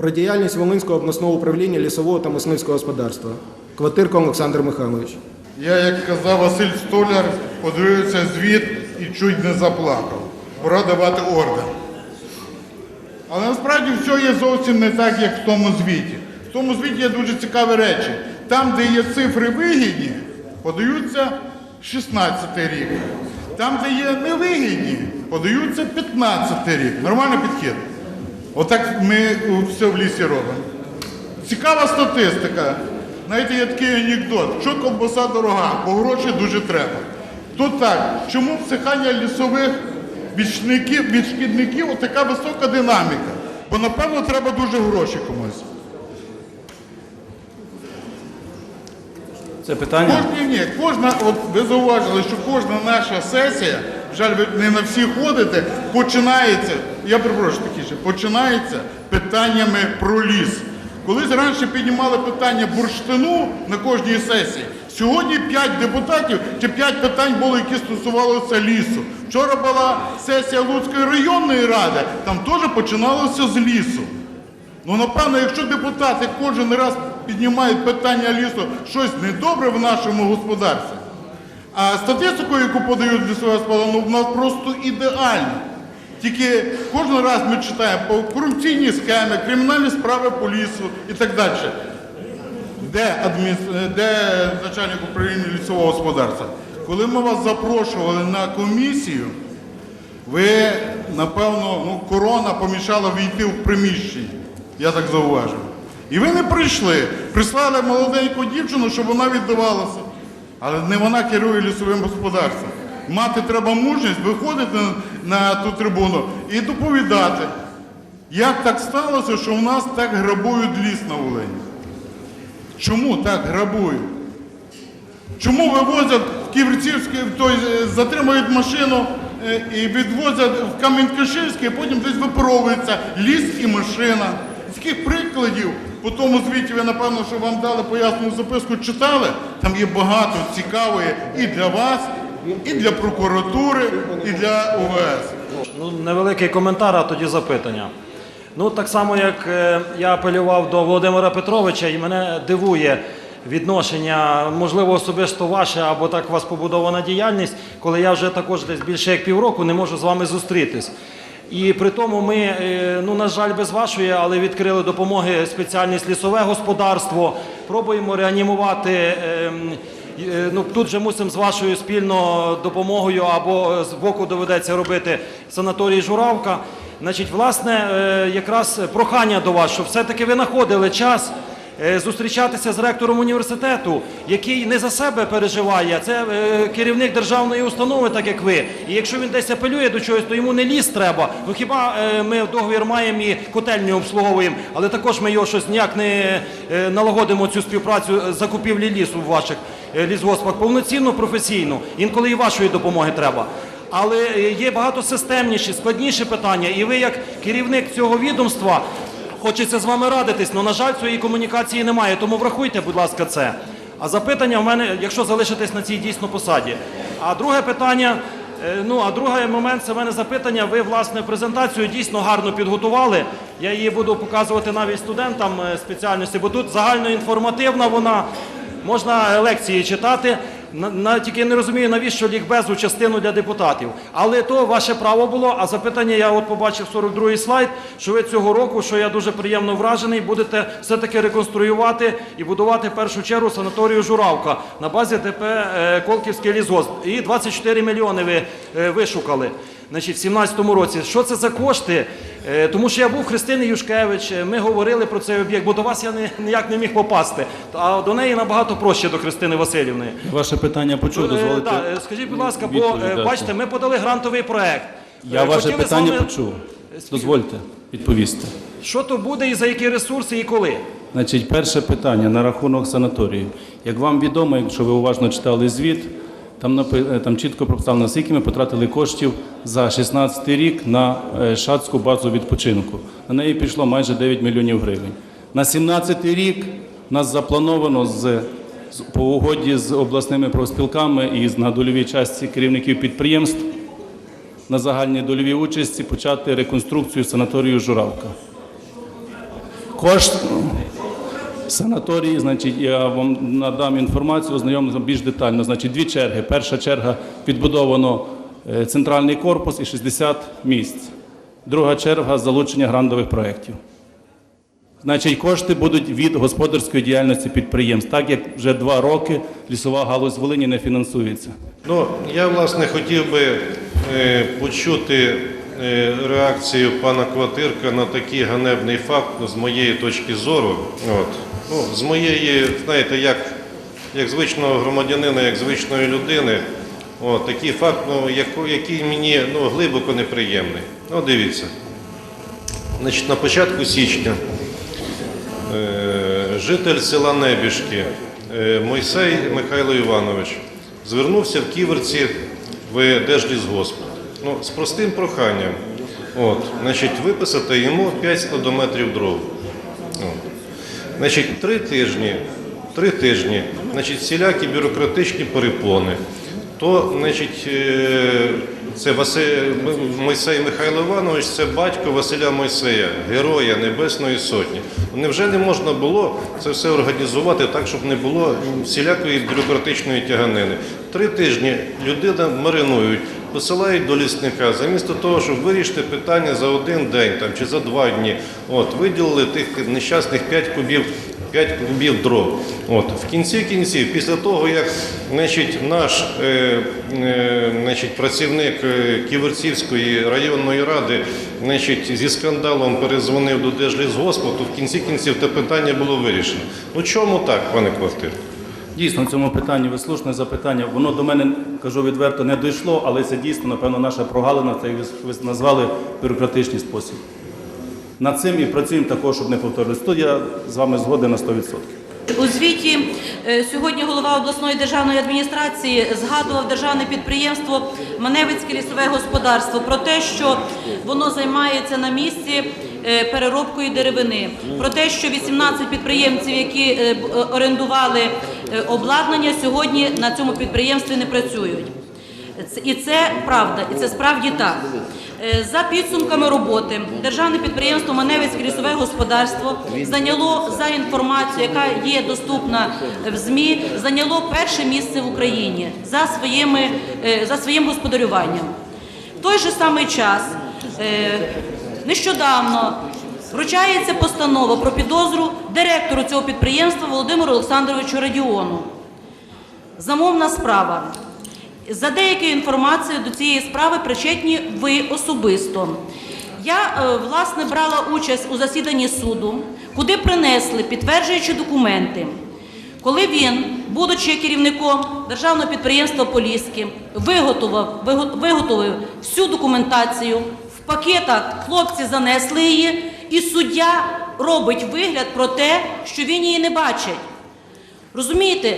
Про діяльність Волинського обласного управління лісового та мисливського господарства. Квартирко Олександр Михайлович. Я, як казав Василь Столяр, подивився звіт і чуть не заплакав. Пора давати орден. Але насправді все є зовсім не так, як в тому звіті. В тому звіті є дуже цікаві речі. Там, де є цифри вигідні, подаються 16 рік. Там, де є невигідні, подаються 15 рік. Нормальний підхід. Отак ми все в лісі робимо. Цікава статистика. Знаєте, є такий анекдот. Що ковбаса дорога, бо гроші дуже треба. Тут так, чому всихання лісових від шкідників, від шкідників така висока динаміка? Бо напевно треба дуже гроші комусь. Це питання. Кожні ні, кожна, от ви зауважили, що кожна наша сесія, жаль, ви не на всі ходите, починається, я перепрошую такіше, починається питаннями про ліс. Колись раніше піднімали питання бурштину на кожній сесії. Сьогодні 5 депутатів чи 5 питань було, які стосувалися лісу. Вчора була сесія Луцької районної ради, там теж починалося з лісу. Ну, напевно, якщо депутати кожен раз піднімають питання лісу, щось недобре в нашому господарстві. А статистику, яку подають лісове господарство, ну, в нас просто ідеальна. Тільки кожен раз ми читаємо про корупційні схеми, кримінальні справи по лісу і так далі. Де, адмін... де начальник управління лісового господарства? Коли ми вас запрошували на комісію, ви, напевно, ну, корона помішала війти в приміщення. Я так зауважив. І ви не прийшли. Прислали молоденьку дівчину, щоб вона віддавалася. Але не вона керує лісовим господарством. Мати треба мужність виходити на, ту трибуну і доповідати, як так сталося, що в нас так грабують ліс на Волині. Чому так грабують? Чому вивозять в Ківерцівський, е, затримують машину е, і відвозять в Кам'янь-Каширський, потім десь випаровується ліс і машина. З таких прикладів по тому звіті ви, напевно, що вам дали пояснену записку, читали. Там є багато цікавої і для вас, і для прокуратури, і для ОВС. Ну, невеликий коментар, а тоді запитання. Ну, так само, як е, я апелював до Володимира Петровича, і мене дивує відношення, можливо, особисто ваше або так у вас побудована діяльність, коли я вже також десь більше як півроку не можу з вами зустрітись. І при тому ми, е, ну на жаль, без вашої, але відкрили допомоги спеціальність лісове господарство. Пробуємо реанімувати. ем, Е, Ну, тут же мусимо з вашою спільно допомогою або з боку доведеться робити санаторій Журавка. Значить, власне, е, якраз прохання до вас, щоб все-таки ви знаходили час е, зустрічатися з ректором університету, який не за себе переживає, це е, керівник державної установи, так як ви. І якщо він десь апелює до чогось, то йому не ліс треба. Ну хіба е, ми договір маємо і котельню обслуговуємо, але також ми його щось ніяк не е, налагодимо цю співпрацю закупівлі лісу в ваших е, лісгоспах повноцінно, професійно. Інколи і вашої допомоги треба. Але е, є багато системніші, складніші питання. І ви, як керівник цього відомства, хочеться з вами радитись, але, на жаль, цієї комунікації немає. Тому врахуйте, будь ласка, це. А запитання в мене, якщо залишитесь на цій дійсно посаді. А друге питання. е, Ну, а другий момент це в мене запитання. Ви власне презентацію дійсно гарно підготували. Я її буду показувати навіть студентам е, спеціальності, бо тут загальноінформативна вона. Можна е, лекції читати. На, тільки тільки не розумію, навіщо лікбезу частину для депутатів. Але то ваше право було. А запитання я от побачив 42-й слайд, що ви цього року, що я дуже приємно вражений, будете все-таки реконструювати і будувати в першу чергу санаторію Журавка на базі ДП е, Колківський лісгосп. І 24 мільйони ви е, вишукали. Значить, в 17-му році. Що це за кошти? Е, Тому що я був Христини Юшкевич, е, ми говорили про цей об'єкт, бо до вас я ніяк не міг попасти. А до неї набагато проще до Христини Васильівни. Ваше питання почув, Е, дозволите. е, скажіть, будь ласка, бо бачите, ми подали грантовий проект. Я Е, ваше питання вами- почув. Дозвольте відповісти. Що то буде і за які ресурси, і коли? Значить, перше питання на рахунок санаторію. Як вам відомо, якщо ви уважно читали звіт, там, е, там чітко прописано, скільки ми потратили коштів за 16 рік на е, шацьку базу відпочинку. На неї пішло майже 9 мільйонів гривень. На 17 рік нас заплановано з, з- по угоді з обласними профспілками і з- на дольовій частці керівників підприємств на загальній дольовій участі почати реконструкцію санаторію Журавка. Кошт санаторії, значить, я вам надам інформацію, ознайомлюся більш детально. Значить, дві черги. Перша черга відбудовано е, центральний корпус і 60 місць. Друга черга залучення грантових проєктів. Значить, кошти будуть від господарської діяльності підприємств, так як вже два роки лісова галузь Волині не фінансується. Ну, я власне хотів би е, почути е, реакцію пана Квартирка на такий ганебний факт з моєї точки зору. От. Ну, з моєї, знаєте, як, як звичного громадянина, як звичної людини, от, такий факт, ну, який мені ну, глибоко неприємний. Ну, дивіться. Значить, на початку січня Е, житель села Небіжки е, Мойсей Михайло Іванович звернувся в Ківерці в Держлісгосп ну, з простим проханням. От, значить, виписати йому 5 складометрів дров. От. Значить, три тижні, три тижні, значить, всілякі бюрократичні перепони. То, значить, е, це Василь, Мойсей Михайло Іванович, це батько Василя Мойсея, героя Небесної Сотні. Невже не можна було це все організувати так, щоб не було всілякої бюрократичної тяганини? Три тижні людина маринують, посилають до лісника, замісто того, щоб вирішити питання за один день там, чи за два дні. От, виділили тих нещасних 5 кубів 5 кубів дров. От. В кінці кінців, після того, як значить, наш е, е, значить, працівник е, Ківерцівської районної ради значить, зі скандалом перезвонив до Держлісгоспу, то в кінці кінців те питання було вирішено. Ну чому так, пане Квартир? Дійсно, в цьому питанні ви слушне запитання. Воно до мене, кажу відверто, не дійшло, але це дійсно, напевно, наша прогалина, це ви назвали бюрократичний спосіб. Над цим і працюємо також, щоб не повторилось. Тут я з вами згоден на 100%. У звіті е, сьогодні голова обласної державної адміністрації згадував державне підприємство Маневицьке лісове господарство про те, що воно займається на місці переробкою деревини, про те, що 18 підприємців, які е, е, орендували е, обладнання, сьогодні на цьому підприємстві не працюють. І це правда, і це справді так. Е, За підсумками роботи державне підприємство Маневицьке лісове господарство зайняло за інформацією, яка є доступна в ЗМІ, зайняло перше місце в Україні за своїми е, за своїм господарюванням. В той же самий час е, нещодавно вручається постанова про підозру директору цього підприємства Володимиру Олександровичу Радіону. Замовна справа. За деякою інформацією до цієї справи причетні ви особисто. Я е, власне брала участь у засіданні суду, куди принесли підтверджуючі документи. Коли він, будучи керівником державного підприємства Поліське, виготовив, виготовив всю документацію, в пакетах хлопці занесли її, і суддя робить вигляд про те, що він її не бачить. Розумієте,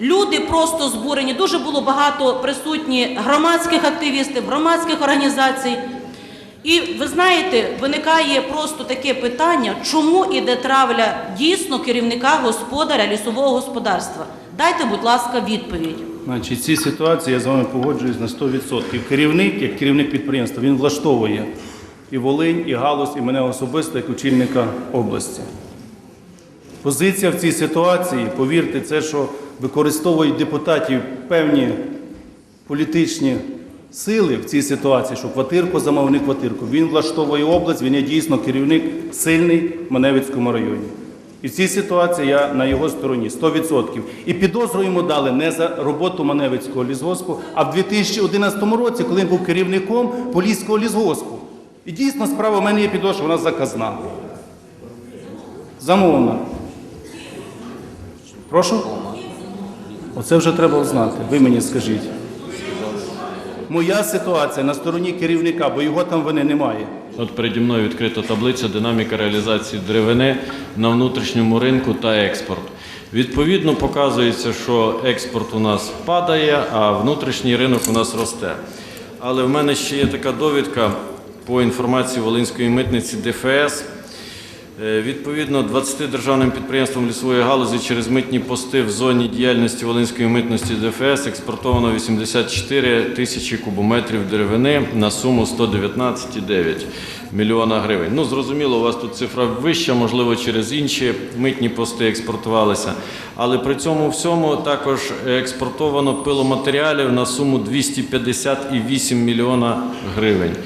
люди просто збурені. Дуже було багато присутні громадських активістів, громадських організацій. І ви знаєте, виникає просто таке питання, чому іде травля дійсно керівника господаря лісового господарства? Дайте, будь ласка, відповідь. Значить, цій ситуації я з вами погоджуюсь на 100%. Керівник, як керівник підприємства, він влаштовує і Волинь, і галузь, і мене особисто як очільника області. Позиція в цій ситуації, повірте, це що використовують депутатів певні політичні сили в цій ситуації, що квартирку замов, не квартирку. Він влаштовує область, він є дійсно керівник сильний в Маневицькому районі. І в цій ситуації я на його стороні 100%. І підозру йому дали не за роботу Маневицького лісгоспу, а в 2011 році, коли він був керівником Поліського лісгоспу. І дійсно справа в мене є підозра, вона заказна. Замовна. Прошу? Оце вже треба знати. Ви мені скажіть. Моя ситуація на стороні керівника, бо його там вини немає. От переді мною відкрита таблиця динаміка реалізації деревини на внутрішньому ринку та експорт. Відповідно, показується, що експорт у нас падає, а внутрішній ринок у нас росте. Але в мене ще є така довідка по інформації Волинської митниці ДФС. Е, Відповідно, 20 державним підприємствам лісової галузі через митні пости в зоні діяльності Волинської митності ДФС експортовано 84 тисячі кубометрів деревини на суму 119,9. мільйона гривень. Ну, зрозуміло, у вас тут цифра вища, можливо, через інші митні пости експортувалися. Але при цьому всьому також експортовано пиломатеріалів на суму 258 мільйона гривень.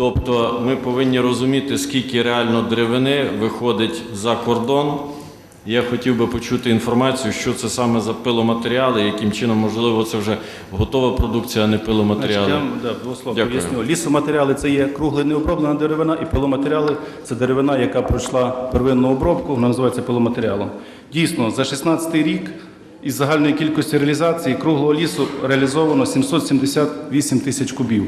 Тобто ми повинні розуміти, скільки реально деревини виходить за кордон. Я хотів би почути інформацію, що це саме за пиломатеріали, яким чином, можливо, це вже готова продукція, а не Значить, пиломатеріали. я да, Дякую. поясню. Лісоматеріали це є кругле необроблена деревина, і пиломатеріали це деревина, яка пройшла первинну обробку, вона називається пиломатеріалом. Дійсно, за 16 рік із загальної кількості реалізації круглого лісу реалізовано 778 тисяч кубів.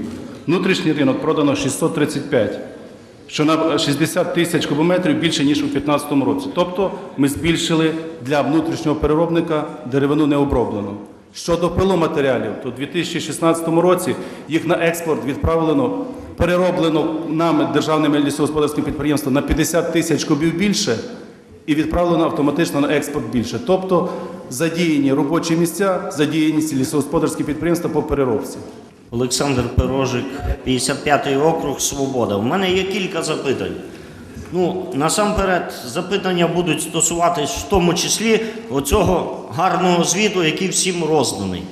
Внутрішній ринок продано 635 що на 60 тисяч кубометрів більше, ніж у 2015 році. Тобто ми збільшили для внутрішнього переробника деревину необроблену. Щодо пиломатеріалів, то у 2016 році їх на експорт відправлено, перероблено нами державними лісогосподарськими підприємствами на 50 тисяч кубів більше і відправлено автоматично на експорт більше. Тобто задіяні робочі місця, задіяні лісогосподарські підприємства по переробці. Олександр Пирожик, 55-й округ Свобода. У мене є кілька запитань. Ну, насамперед, запитання будуть стосуватись в тому числі оцього гарного звіту, який всім розданий.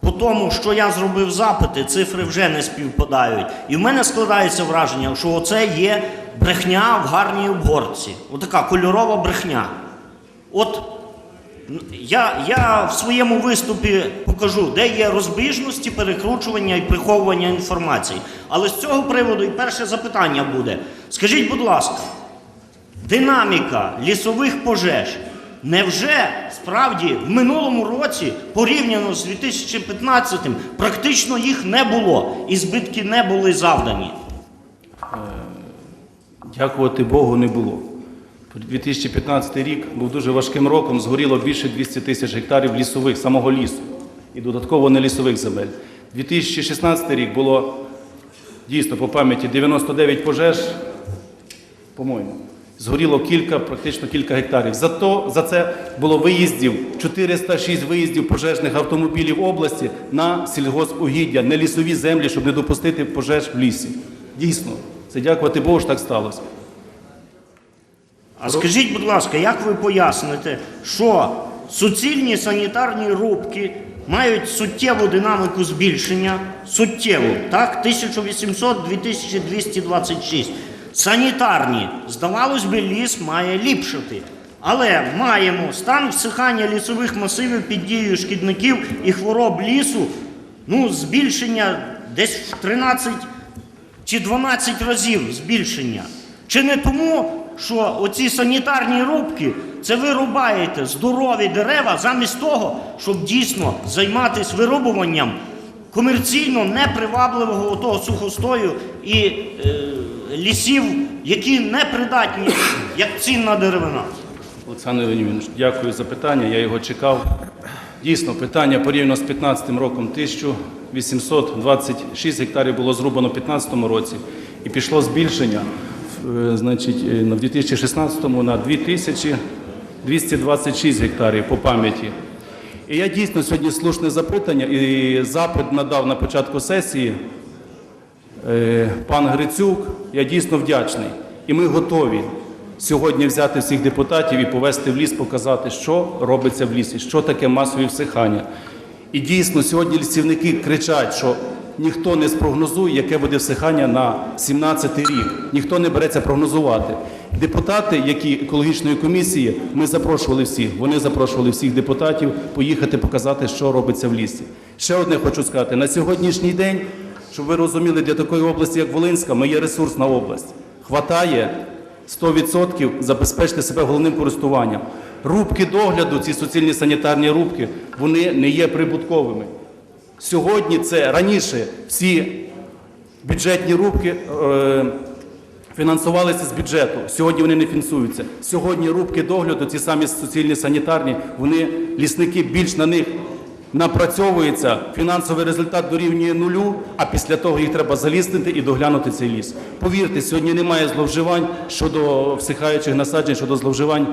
По тому, що я зробив запити, цифри вже не співпадають. І в мене складається враження, що оце є брехня в гарній обгорці. Отака кольорова брехня. От я, я в своєму виступі покажу, де є розбіжності, перекручування і приховування інформації. Але з цього приводу і перше запитання буде. Скажіть, будь ласка, динаміка лісових пожеж невже справді в минулому році, порівняно з 2015, практично їх не було і збитки не були завдані? Дякувати Богу не було. 2015 рік був дуже важким роком, згоріло більше 200 тисяч гектарів лісових, самого лісу, і додатково не лісових земель. 2016 рік було дійсно по пам'яті 99 пожеж, по-моєму. Згоріло кілька, практично кілька гектарів. Зато за це було виїздів, 406 виїздів пожежних автомобілів області на сільгоспугіддя, не лісові землі, щоб не допустити пожеж в лісі. Дійсно, це дякувати Богу, що так сталося. А скажіть, будь ласка, як ви поясните, що суцільні санітарні рубки мають суттєву динаміку збільшення, суттєву, так, 1800-2226. Санітарні, здавалось би, ліс має ліпшати. Але маємо стан всихання лісових масивів під дією шкідників і хвороб лісу, ну, збільшення десь в 13 чи 12 разів збільшення. Чи не тому, що оці санітарні рубки це ви рубаєте здорові дерева замість того, щоб дійсно займатися вирубуванням комерційно непривабливого того сухостою і е, лісів, які не придатні як цінна деревина? Олександр Леонідович, дякую за питання. Я його чекав. Дійсно, питання порівняно з 2015 роком 1826 гектарів було зрубано в 2015 році і пішло збільшення значить, е, на 2016 на 2226 гектарів по пам'яті. І я дійсно сьогодні слушне запитання і запит надав на початку сесії Е, пан Грицюк, я дійсно вдячний. І ми готові сьогодні взяти всіх депутатів і повести в ліс, показати, що робиться в лісі, що таке масові всихання. І дійсно сьогодні лісівники кричать, що ніхто не спрогнозує, яке буде всихання на 17 рік. Ніхто не береться прогнозувати. Депутати, які екологічної комісії, ми запрошували всіх. Вони запрошували всіх депутатів поїхати показати, що робиться в лісі. Ще одне хочу сказати: на сьогоднішній день, щоб ви розуміли, для такої області, як Волинська, ми є ресурсна область. Хватає 100% забезпечити себе головним користуванням. Рубки догляду, ці суцільні санітарні рубки, вони не є прибутковими. Сьогодні це раніше всі бюджетні рубки е, фінансувалися з бюджету. Сьогодні вони не фінансуються. Сьогодні рубки догляду, ці самі суцільні санітарні, вони лісники більш на них напрацьовується, фінансовий результат дорівнює нулю, а після того їх треба заліснити і доглянути цей ліс. Повірте, сьогодні немає зловживань щодо всихаючих насаджень, щодо зловживань.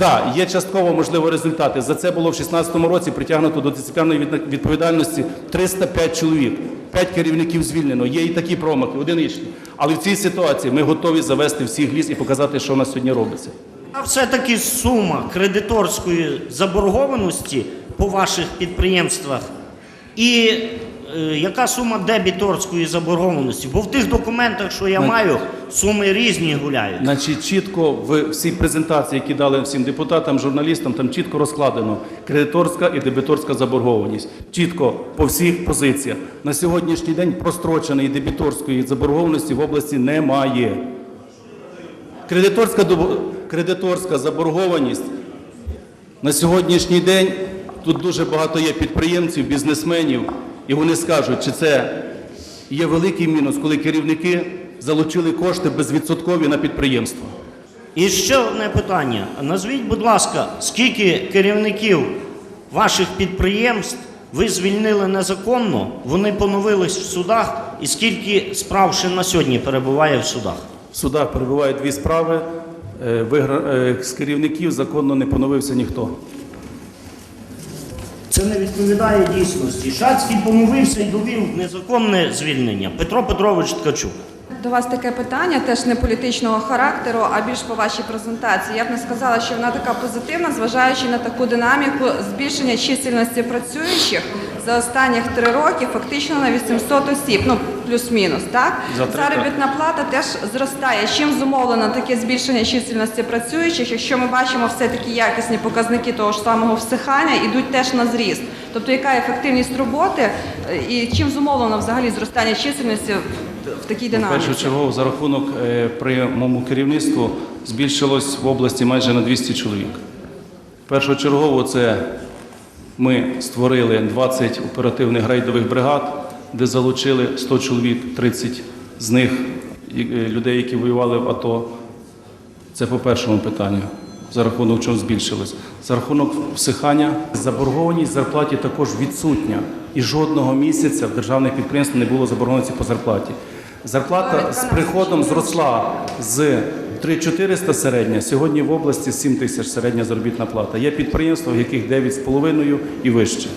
Да, є частково можливо результати. За це було в 2016 році притягнуто до дисциплінарної відповідальності 305 чоловік. П'ять керівників звільнено. Є і такі промахи, одиничні. Але в цій ситуації ми готові завести всіх ліс і показати, що у нас сьогодні робиться. А все-таки сума кредиторської заборгованості по ваших підприємствах і яка сума дебіторської заборгованості? Бо в тих документах, що я маю, суми різні гуляють. Значить, чітко в всій презентації, які дали всім депутатам, журналістам, там чітко розкладено кредиторська і дебіторська заборгованість. Чітко по всіх позиціях. На сьогоднішній день простроченої дебіторської заборгованості в області немає. Кредиторська, кредиторська заборгованість на сьогоднішній день тут дуже багато є підприємців, бізнесменів, і вони скажуть, чи це є великий мінус, коли керівники залучили кошти безвідсоткові на підприємство. І ще одне питання. Назвіть, будь ласка, скільки керівників ваших підприємств ви звільнили незаконно, вони поновились в судах, і скільки справ ще на сьогодні перебуває в судах? В судах перебувають дві справи. Е, е, З керівників законно не поновився ніхто. Це не відповідає дійсності. Шацький помовився і довів незаконне звільнення. Петро Петрович Ткачук. До вас таке питання, теж не політичного характеру, а більш по вашій презентації. Я б не сказала, що вона така позитивна, зважаючи на таку динаміку збільшення чисельності працюючих за останніх три роки, фактично на 800 осіб, ну плюс-мінус. Так За три, заробітна плата теж зростає. Чим зумовлено таке збільшення чисельності працюючих? Якщо ми бачимо все такі якісні показники того ж самого всихання, ідуть теж на зріст. Тобто, яка ефективність роботи е, і чим зумовлено взагалі зростання чисельності в- в такій динаміці? Першочергово за рахунок е, при моєму керівництву збільшилось в області майже на 200 чоловік. Першочергово це ми створили 20 оперативних рейдових бригад, де залучили 100 чоловік, 30 з них е, людей, які воювали в АТО. Це по першому питанню. За рахунок чого збільшилось. За рахунок всихання заборгованість зарплаті також відсутня. І жодного місяця в державних підприємствах не було заборгованості по зарплаті. Зарплата з приходом зросла з 3400 середня, сьогодні в області 7 тисяч середня заробітна плата. Є підприємства, в яких 9,5 і вище.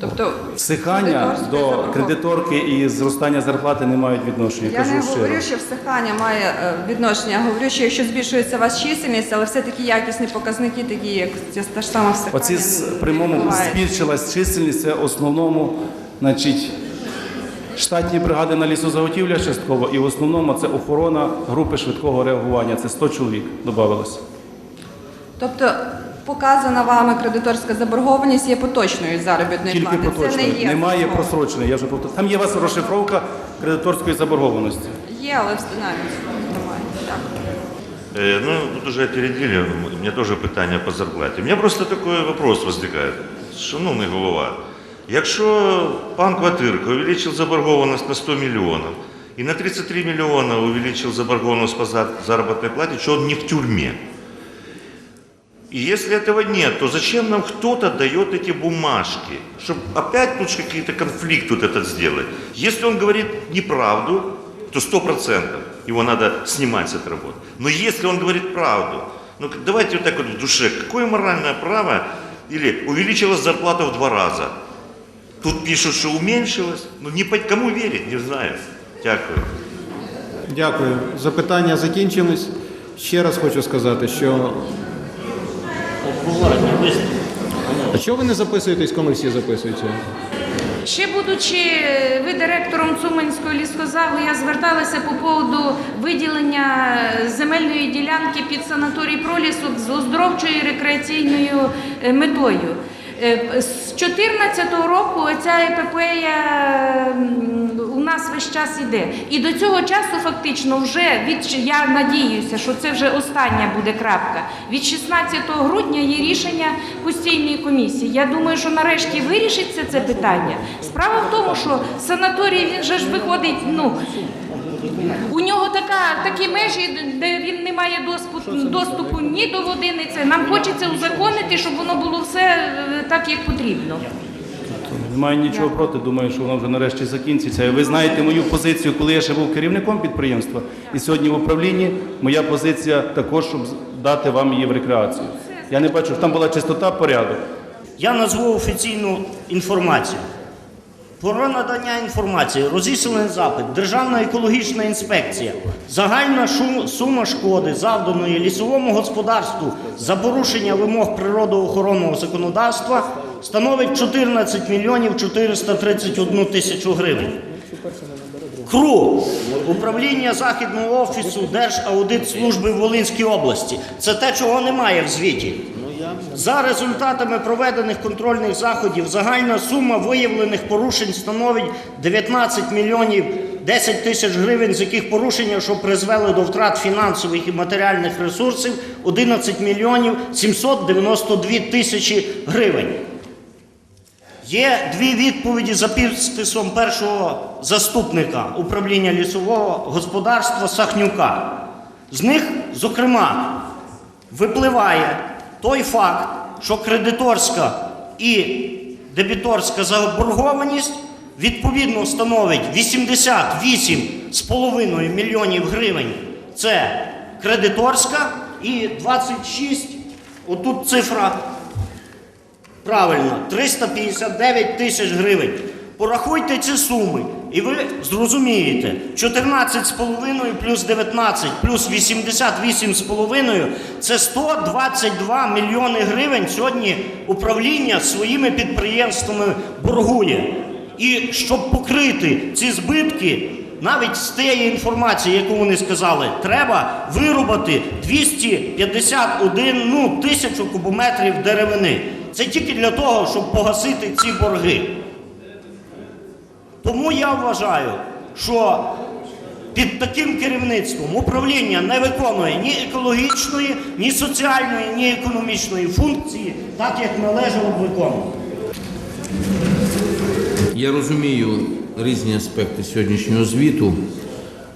Тобто Всихання до кредиторки і зростання зарплати не мають відношення. Я кажу не щиро. говорю, що всихання має е, відношення. Я говорю, що якщо збільшується у вас чисельність, але все такі якісні показники, такі як та ж сама всихання. Оці з прямому збільшилась чисельність, це основному, значить, штатні бригади на лісозаготівля частково, і в основному це охорона групи швидкого реагування. Це 100 чоловік додавалося. Тобто показана вами кредиторська заборгованість є поточною заробітної Тільки плати. Це не є Немає просроченої. Я вже повторю. Там є у вас розшифровка кредиторської заборгованості. Є, але в немає. Дякую. Э, Ну, тут уже опередили, у меня тоже питання по зарплаті. У мене просто такой вопрос возникає. Шановний голова, якщо пан Кватирко увеличил заборгованість на 100 миллионов и на 33 миллиона увеличил заборгованность по зар- заработной плате, что он не в тюрьме? И если этого нет, то зачем нам кто-то дает эти бумажки? Чтобы опять тут какие-то конфликт тут этот сделать. Если он говорит неправду, то сто процентов его надо снимать с этой работы. Но если он говорит правду, ну давайте вот так вот в душе, какое моральное право, или увеличилась зарплата в два раза, тут пишут, что уменьшилась, ну не по кому верить, не знаю. Дякую. Дякую. Запитання закінчились. Ще раз хочу сказати, що. А чого ви не записуєтесь, коли всі записуються? Ще будучи ви директором Цуманського лісхозаву, я зверталася по поводу виділення земельної ділянки під санаторій пролісок з оздоровчою рекреаційною е, метою. Е, З 2014 року ця епопея у нас весь час іде. І до цього часу фактично вже від я надіюся, що це вже остання буде крапка. Від 16 грудня є рішення постійної комісії. Я думаю, що нарешті вирішиться це питання. Справа в тому, що санаторій він же ж виходить. Ну у нього така такі межі, де має доступу, доступу ні до води, ні це. Нам хочеться узаконити, щоб воно було все е, так, як потрібно. Немає нічого проти, думаю, що воно вже нарешті закінчиться. І Ви знаєте мою позицію, коли я ще був керівником підприємства, і сьогодні в управлінні моя позиція також, щоб дати вам її в рекреацію. Я не бачу, що там була чистота, порядок. Я назву офіційну інформацію. Про надання інформації, розісланий запит, Державна екологічна інспекція. Загальна сума шкоди, завданої лісовому господарству за порушення вимог природоохоронного законодавства, становить 14 мільйонів 431 тисячу гривень. КРУ управління західного офісу Держаудитслужби в Волинській області. Це те, чого немає в звіті. За результатами проведених контрольних заходів загальна сума виявлених порушень становить 19 мільйонів 10 тисяч гривень, з яких порушення, що призвели до втрат фінансових і матеріальних ресурсів, 11 мільйонів 792 тисячі гривень. Є дві відповіді за підписом першого заступника управління лісового господарства Сахнюка. З них, зокрема, випливає той факт, що кредиторська і дебіторська заборгованість відповідно становить 88,5 мільйонів гривень. Це кредиторська і 26, отут цифра Правильно, 359 тисяч гривень. Порахуйте ці суми, і ви зрозумієте, 14,5 плюс 19 плюс 88,5 – це 122 мільйони гривень сьогодні управління своїми підприємствами боргує. І щоб покрити ці збитки, навіть з тієї інформації, яку вони сказали, треба вирубати 251 ну, тисячу кубометрів деревини. Це тільки для того, щоб погасити ці борги. Тому я вважаю, що під таким керівництвом управління не виконує ні екологічної, ні соціальної, ні економічної функції, так як належало б виконувати. Я розумію різні аспекти сьогоднішнього звіту,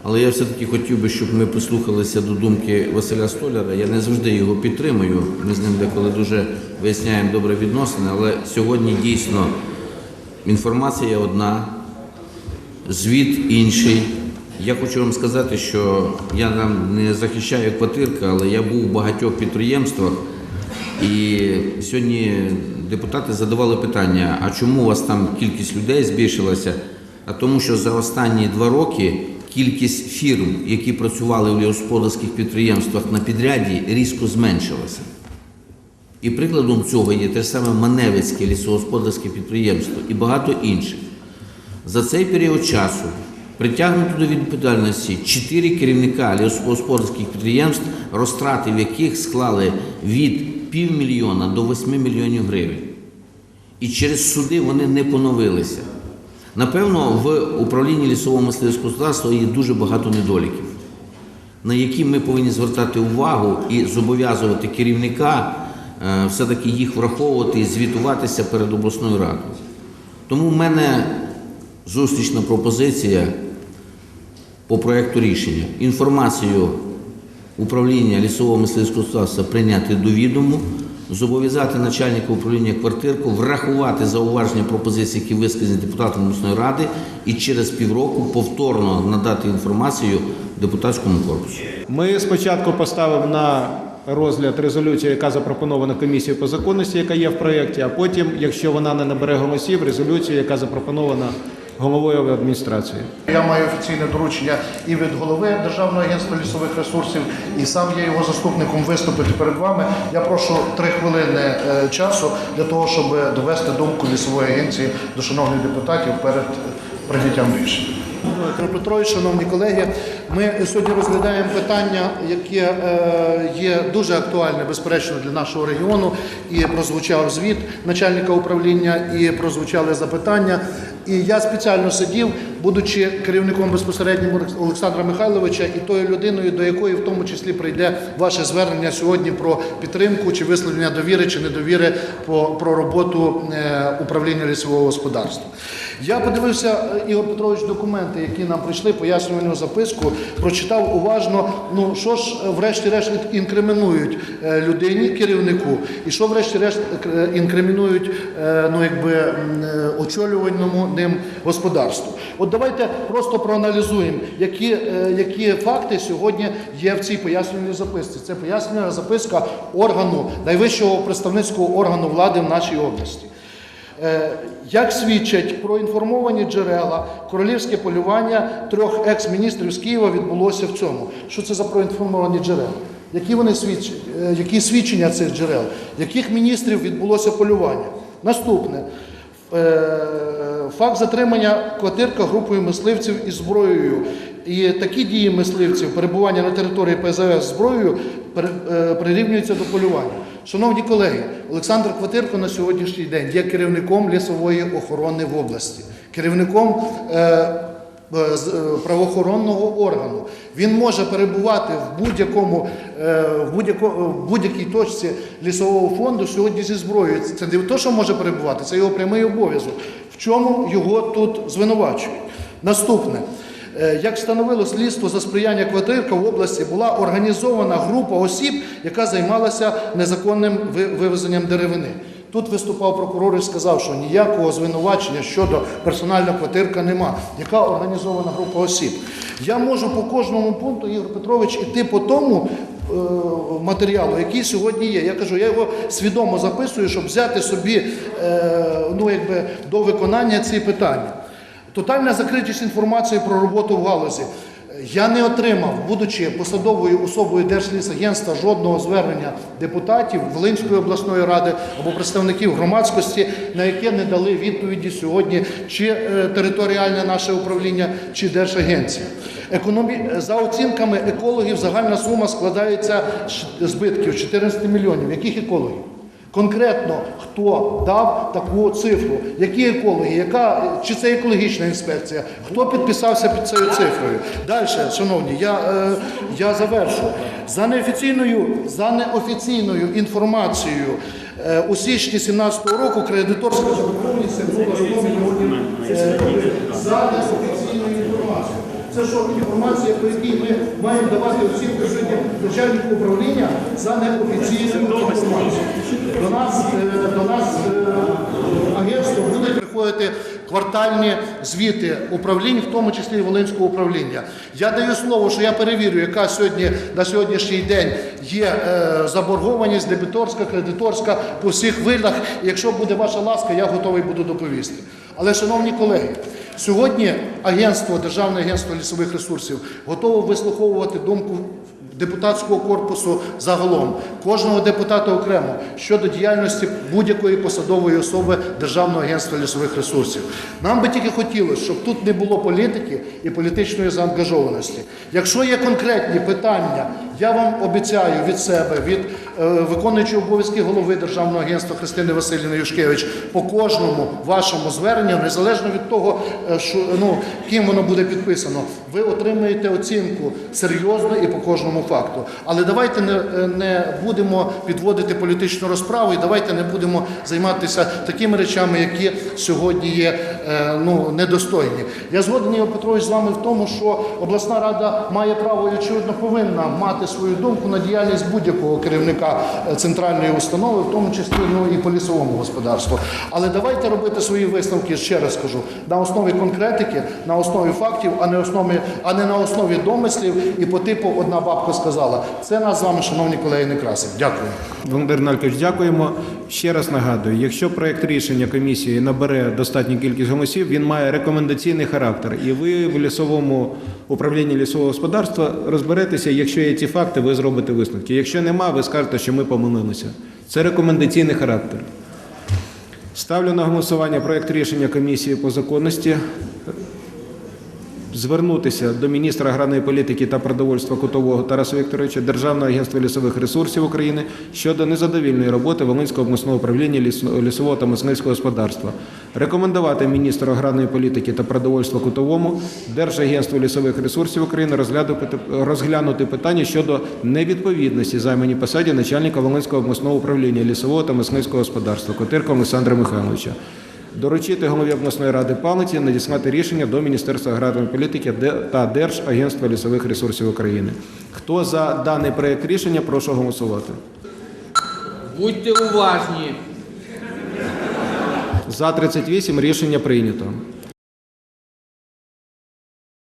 але я все-таки хотів би, щоб ми послухалися до думки Василя Столяра. Я не завжди його підтримую. Ми з ним деколи дуже виясняємо добре відносини, але сьогодні дійсно інформація одна, звіт інший. Я хочу вам сказати, що я нам не захищаю квартирка, але я був у багатьох підприємствах. І сьогодні депутати задавали питання: а чому у вас там кількість людей збільшилася? А тому, що за останні два роки кількість фірм, які працювали в господарських підприємствах на підряді, різко зменшилася. І прикладом цього є те саме Маневицьке лісогосподарське підприємство і багато інших. За цей період часу притягнуто до відповідальності чотири керівника лісогосподарських підприємств, розтрати в яких склали від півмільйона до 8 мільйонів гривень. І через суди вони не поновилися. Напевно, в управлінні лісового мисливського господарства є дуже багато недоліків, на які ми повинні звертати увагу і зобов'язувати керівника е, все-таки їх враховувати і звітуватися перед обласною радою. Тому в мене зустрічна пропозиція по проекту рішення. Інформацію управління лісового мисливського господарства прийняти до відому, зобов'язати начальника управління квартирку врахувати зауваження пропозиції, які висказані депутатом обласної ради, і через півроку повторно надати інформацію депутатському корпусу. Ми спочатку поставимо на розгляд резолюцію, яка запропонована комісією по законності, яка є в проєкті, а потім, якщо вона не набере голосів, резолюцію, яка запропонована головою адміністрації. Я маю офіційне доручення і від голови Державного агентства лісових ресурсів, і сам є його заступником виступити перед вами. Я прошу три хвилини е, часу для того, щоб довести думку лісової агенції до шановних депутатів перед прийняттям рішення. Петрович, шановні колеги, ми сьогодні розглядаємо питання, яке е, є дуже актуальне, безперечно, для нашого регіону. І прозвучав звіт начальника управління, і прозвучали запитання. І я спеціально сидів, будучи керівником безпосереднім Олександра Михайловича, і тою людиною, до якої в тому числі прийде ваше звернення сьогодні про підтримку чи висловлення довіри чи недовіри про роботу е, управління лісового господарства. Я подивився, е, Ігор Петрович, документи, які нам прийшли, пояснювальну записку, прочитав уважно. Ну що ж, е, врешті-решт інкримінують людині, керівнику, і що врешті-решт інкримінують ну, якби, очолюваному ним господарству. От давайте просто проаналізуємо, які, е, які факти сьогодні є в цій пояснювальній записці. Це пояснювальна записка органу, найвищого представницького органу влади в нашій області. Е, Як свідчать проінформовані джерела, королівське полювання трьох екс-міністрів з Києва відбулося в цьому. Що це за проінформовані джерела? Які вони свідчать? Е, Які свідчення цих джерел? Яких міністрів відбулося полювання? Наступне. Факт затримання квартирка групою мисливців із зброєю. І такі дії мисливців, перебування на території ПЗВ з зброєю е, прирівнюються до полювання. Шановні колеги, Олександр Квартирко на сьогоднішній день є керівником лісової охорони в області, керівником е, е, правоохоронного органу. Він може перебувати в будь-якому в будь-якій точці лісового фонду сьогодні зі зброєю. Це не те, що може перебувати, це його прямий обов'язок. В чому його тут звинувачують? Наступне. Е, Як встановило слідство за сприяння квартирка в області, була організована група осіб, яка займалася незаконним вивезенням деревини. Тут виступав прокурор і сказав, що ніякого звинувачення щодо персонального квартирка нема. Яка організована група осіб? Я можу по кожному пункту, Ігор Петрович, іти по тому матеріалу, який сьогодні є. Я кажу, я його свідомо записую, щоб взяти собі е, ну, якби, до виконання ці питання. Тотальна закритість інформації про роботу в галузі. Я не отримав, будучи посадовою особою Держлісагентства, жодного звернення депутатів Волинської обласної ради або представників громадськості, на яке не дали відповіді сьогодні чи е, територіальне наше управління, чи Держагенція. Економі... За оцінками екологів, загальна сума складається збитків 14 мільйонів. Яких екологів? Конкретно хто дав таку цифру? Які екологи? Яка чи це екологічна інспекція? Хто підписався під цією цифрою? Далі, шановні, я, е, я завершу. За неофіційною, за неофіційною інформацією, е, у січні 2017 року кредиторська заборгованість була е, за неофіційною. Це що інформація, по якій ми маємо давати оцінку сьогодні начальнику управління за неофіційною інформацією. До нас, е, до нас е, агентство будуть приходити квартальні звіти управлінь, в тому числі і Волинського управління. Я даю слово, що я перевірю, яка сьогодні на сьогоднішній день є е, заборгованість, дебіторська, кредиторська по всіх видах. Якщо буде ваша ласка, я готовий буду доповісти. Але, шановні колеги, сьогодні агентство, Державне агентство лісових ресурсів готово вислуховувати думку депутатського корпусу загалом, кожного депутата окремо щодо діяльності будь-якої посадової особи Державного агентства лісових ресурсів. Нам би тільки хотілося, щоб тут не було політики і політичної заангажованості. Якщо є конкретні питання, я вам обіцяю від себе, від е, виконуючої обов'язки голови Державного агентства Христини Васильівни Юшкевич по кожному вашому зверненню, незалежно від того, е, що, ну, ким воно буде підписано, ви отримаєте оцінку серйозно і по кожному факту. Але давайте не, е, не будемо підводити політичну розправу і давайте не будемо займатися такими речами, які сьогодні є ну, недостойні. Я згоден, Ігор Петрович, з вами в тому, що обласна рада має право і очевидно повинна мати свою думку на діяльність будь-якого керівника е, центральної установи, в тому числі ну, і по лісовому господарству. Але давайте робити свої висновки, ще раз кажу, на основі конкретики, на основі фактів, а не, основі, а не на основі домислів і по типу одна бабка сказала. Це нас з вами, шановні колеги, не красить. Дякую. Володимир Налькович, дякуємо. Ще раз нагадую, якщо проект рішення комісії набере достатню кількість голосів, він має рекомендаційний характер. І ви в лісовому управлінні лісового господарства розберетеся. Якщо є ці факти, ви зробите висновки. Якщо нема, ви скажете, що ми помилилися. Це рекомендаційний характер. Ставлю на голосування проект рішення комісії по законності. Звернутися до міністра аграрної політики та продовольства Кутового Тараса Вікторовича, Державного агентства лісових ресурсів України щодо незадовільної роботи Волинського обласного управління ліс- лісового та мисливського господарства. Рекомендувати міністру аграрної політики та продовольства Кутовому, Держагентству лісових ресурсів України розглянути питання щодо невідповідності займаній посаді начальника Волинського обласного управління лісового та мисливського господарства Котирка Олександра Михайловича. Доручити голові обласної ради палиці надіслати рішення до Міністерства аграрної політики та Держагентства лісових ресурсів України. Хто за даний проект рішення, прошу голосувати. Будьте уважні. За 38 рішення прийнято.